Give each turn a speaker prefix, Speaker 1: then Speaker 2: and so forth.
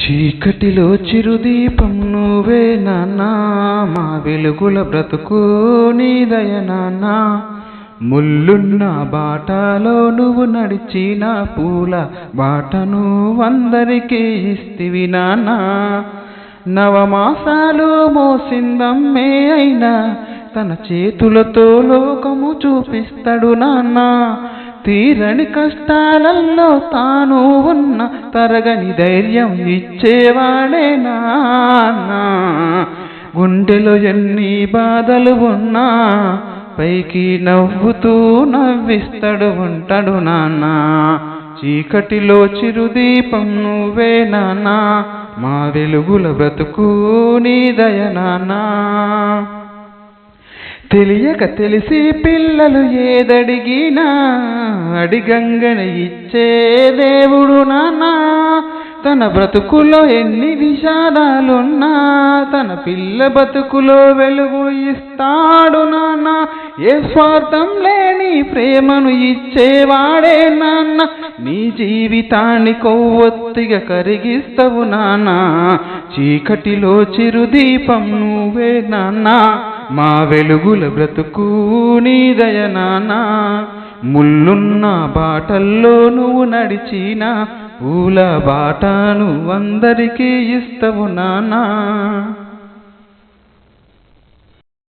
Speaker 1: చీకటిలో చిరుదీపం నువ్వే నాన్నా. మా వెలుగుల బ్రతుకు నీదయ నాన్నా. ముల్లున్న బాటలో నువ్వు నడిచిన పూల బాటను అందరికీ ఇస్తివి నాన్నా. నవమాసాలు మోసిందమ్మే అయినా తన చేతులతో లోకము చూపిస్తాడు నాన్నా. తీరని కష్టాలలో తాను ఉన్న తరగని ధైర్యం ఇచ్చేవాడే నాన్న. గుండెలో ఎన్ని బాధలు ఉన్నా పైకి నవ్వుతూ నవ్విస్తాడు ఉంటాడు నాన్న. చీకటిలో చిరుదీపం నువ్వే నాన్న. మా వెలుగుల బ్రతుకు నీ దయ నాన్నా. తెలియక తెలిసి పిల్లలు ఏదడిగినా అడిగంగన ఇచ్చే దేవుడు నానా తన బ్రతుకులో ఎన్ని విషాదాలున్నా తన పిల్ల బతుకులో వెలుగు ఇస్తాడు నాన్న. ఏ స్వార్థం లేని ప్రేమను ఇచ్చేవాడే నాన్న. నీ జీవితాన్ని కొవ్వొత్తిగా కరిగిస్తావు నాన్న. చీకటిలో చిరుదీపం నువ్వే నాన్నా. మా వెలుగుల బ్రతుకు నీ దయనానా ముల్లున్న బాటల్లో నువ్వు నడిచిన ఊల బాటను అందరికీ ఇస్తవు నాన్నా